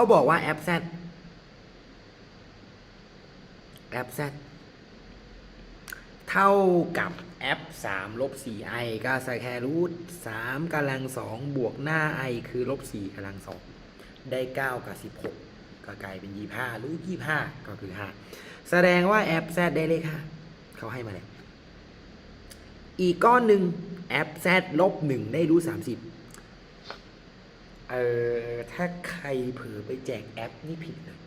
เขาบอกว่าแอป Z แอป Z เท่ากับแอป3ลบ 4i ก็สแครูท3กำลัง2บวกหน้า i คือลบ4กำลัง2ได้ 9 กับ 16 ก็กลายเป็น 25 รูท25 ก็คือ 5 แสดงว่าแอป Z ได้เลข5เขาให้มาแล้วอีกก้อนหนึ่งแอป Z ลบ 1 ได้รูท30 เออถ้าใครเผลอไปแจกแอปนี่ผิดเลย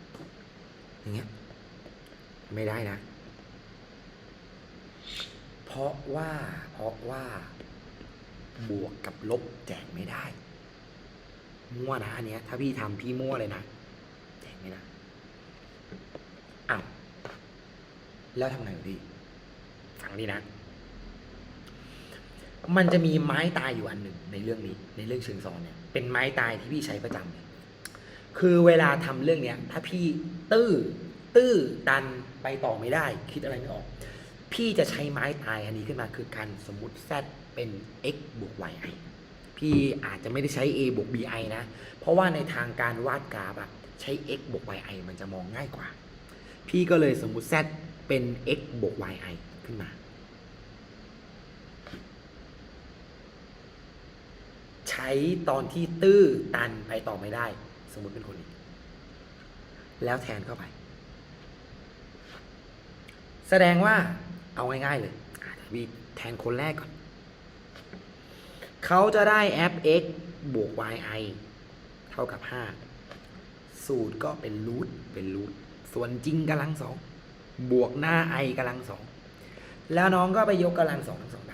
อย่างเงี้ยไม่ได้นะ เพราะว่าเพราะว่า บวกกับลบแจกไม่ได้ มั่วนะอันเนี้ย ถ้าพี่ทำพี่มั่วเลยนะ แจกไม่ได้อ้าวแล้วทำไงพี่ฟังดีนะ มันจะมีไม้ตายอยู่อันหนึ่งในเรื่องนี้ในเรื่องเชิงซ้อนเนี่ยเป็นไม้ตายที่พี่ใช้ประจำเลยคือเวลาทำเรื่องเนี้ยถ้าพี่ตื้อตื้อดันไปต่อไม่ได้ คิดอะไรไม่ออก พี่จะใช้ไม้ตายอันนี้ขึ้นมาคือการสมมติ z เป็น x บวก yi พี่อาจจะไม่ได้ใช้ a บวก bi นะ เพราะว่าในทางการวาดกราฟอะใช้ x บวก yi มันจะมองง่ายกว่า พี่ก็เลยสมมุติ z เป็น x บวก yi ขึ้นมา ช้ตอนที่ตื้อตันไปต่อไม่ได้ สมมติเป็นคนนี้ แล้วแทนเข้าไป แสดงว่าเอาง่ายๆเลยอะเดี๋ยวพี่แทนคนแรกก่อน เขาจะได้ f x บวก yi เท่ากับ 5 สูตรก็เป็นรูทเป็นรูทส่วนจริงกำลังสองบวกหน้า i กำลังสองแล้วน้องก็ไปยกกำลังสองทั้งสองด้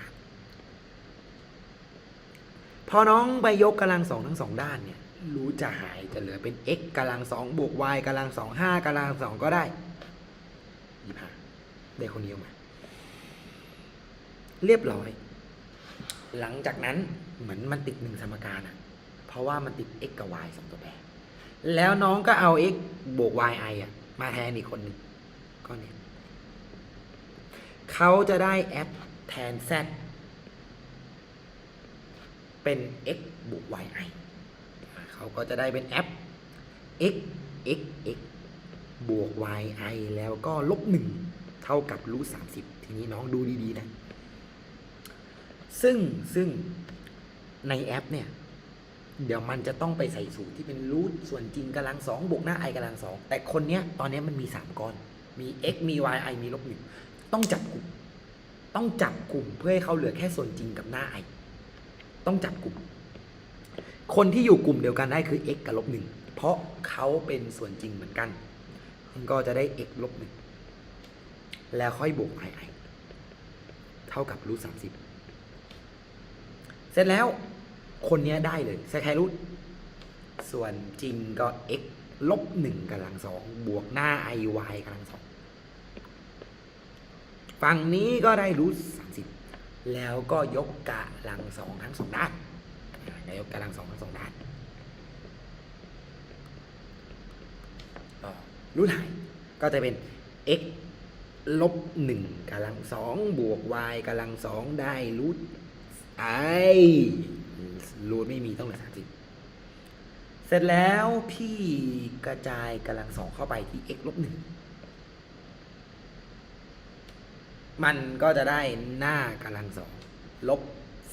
พอน้องไปยกกำลังสองทั้งสองด้านเนี่ย รู้จะหายจะเหลือเป็น x กำลังสองบวก y กำลังสองห้ากำลังสองก็ได้ยี่ห้าได้คนนี้ออกมา เรียบร้อย หลังจากนั้นเหมือนมันติดหนึ่งสมการอะเพราะว่ามันติด x กับ y สองตัวแปรแล้วน้องก็เอา x บวก yi อะมาแทนอีกคนหนึ่งก็เนี่ยเขาจะได้ f แทน z เป็น x บวก yi เขาก็จะได้เป็น f x x x บวก yi แล้วก็ลบหนึ่งเท่ากับรูทสามสิบทีนี้น้องดูดี ๆ นะ ซึ่งซึ่งในแอปเนี่ย เดี๋ยวมันจะต้องไปใส่สูตรที่เป็นรูทส่วนจริงกำลังสองบวกหน้า i กำลังสองแต่คนเนี้ยตอนเนี้ยมันมีสามก้อน มี x มี y i มีลบหนึ่งต้องจับกลุ่ม ต้องจับกลุ่มเพื่อให้เขาเหลือแค่ส่วนจริงกับหน้า i ต้องจับกลุ่ม คนที่อยู่กลุ่มเดียวกันได้คือ x กับลบหนึ่งเพราะเขาเป็นส่วนจริงเหมือนกันมันก็จะได้ x ลบหนึ่งแล้วค่อยบวก i i เท่ากับรูทสามสิบเสร็จแล้วคนนี้ได้เลยสแครูทส่วนจริงก็ x ลบหนึ่งกำลังสองบวกหน้า i y กำลังสองฝั่งนี้ก็ได้รูทส แล้วก็ยกกำลังสองทั้งสองด้านยกกำลังสองทั้งสองด้านรูทหายก็จะเป็น x ลบหนึ่งกำลังสองบวก y กำลังสองได้รูทไอรูทไม่มีต้องเหลือสามสิบเสร็จแล้วพี่กระจายกำลังสองเข้าไปที่ x ลบหนึ่ง มันก็จะได้หน้ากำลังสองลบ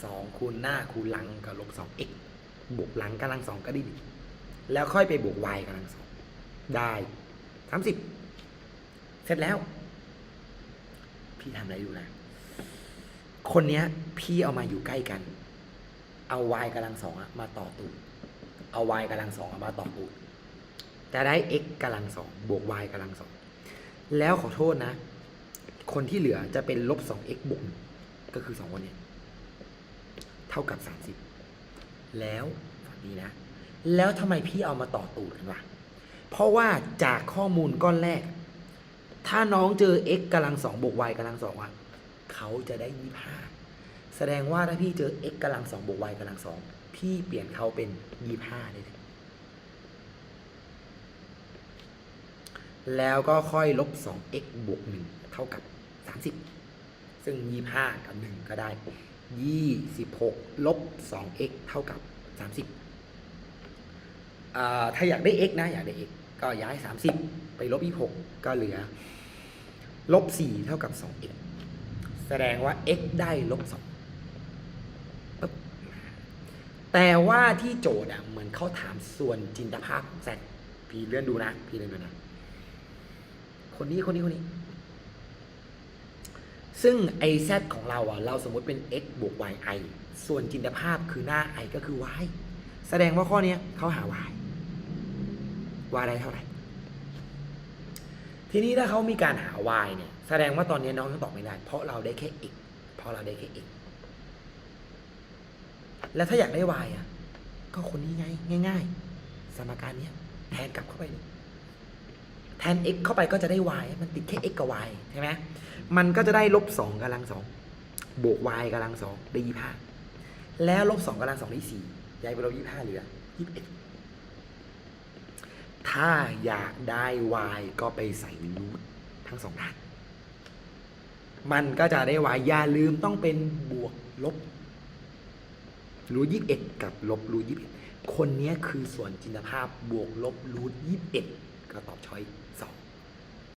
สองคูณหน้าคูณหลังกับลบสอง x บวกหลังกำลังสองก็ได้ดีแล้วค่อยไปบวก y กำลังสองได้สามสิบเสร็จแล้ว พี่ทำอะไรอยู่นะ คนเนี้ย พี่เอามาอยู่ใกล้กัน เอา y กำลังสองอะมาต่อตูดเอา y กำลังสองมาต่อตูดจะได้ x กำลังสองบวก y กำลังสองแล้วขอโทษนะ คนที่เหลือจะเป็นลบสอง x บวกหนึ่งก็คือสองคนเนี้ยเท่ากับสามสิบแล้วฝั่งนี้นะ แล้วทำไมพี่เอามาต่อตูดกันวะเพราะว่าจากข้อมูลก้อนแรก ถ้าน้องเจอ x กำลังสองบวก y กำลังสองอะเขาจะได้ยี่ห้าแสดงว่าถ้าพี่เจอ x กำลังสองบวก y กำลังสองพี่เปลี่ยนเขาเป็นยี่ห้าได้เลยแล้วก็ค่อยลบ 2x บวก 1 เท่ากับ 30 ซึ่ง 25 กับ 1 ก็ได้ 26 ลบ 2x เท่ากับ 30 ถ้าอยากได้ x นะ อยากได้ x ก็ย้าย 30 ไปลบ 26 ก็เหลือ ลบ 4 เท่ากับ 2x แสดงว่า x ได้ลบ 2แต่ว่าที่โจทย์อะเหมือนเขาถามส่วนจินตภาพของ z พี่เลื่อนดูนะ พี่เลื่อนดูนะ คนนี้คนนี้คนนี้ ซึ่งไอ z ของเราอะเราสมมติเป็น x บวก y i ส่วนจินตภาพคือหน้า i ก็คือ y แสดงว่าข้อเนี้ยเขาหา y y ได้เท่าไหร่ ทีนี้ถ้าเขามีการหา y เนี่ย แสดงว่าตอนนี้น้องยังตอบไม่ได้ เพราะเราได้แค่ x เพราะเราได้แค่ x แล้วถ้าอยากได้ y อะ ก็คนนี้ไง ง่าย ๆ สมการเนี้ยแทนกลับเข้าไปเลย แทน x เข้าไปก็จะได้ y มันติดแค่ x กับ y ใช่ไหมมันก็จะได้ลบสองกำลังสองบวก y กำลังสองได้ยี่ห้าแล้วลบสองกำลังสองได้สี่ย้ายไปลบยี่ห้าเหลือยี่สิบเอ็ดถ้าอยากได้ y ก็ไปใส่รูททั้งสองด้าน มันก็จะได้ y อย่าลืมต้องเป็นบวกลบรูทยี่สิบเอ็ดกับลบรูทยี่สิบเอ็ดคนนี้คือส่วนจินตภาพบวกลบรูทยี่สิบเอ็ด ก็ตอบช้อยสอง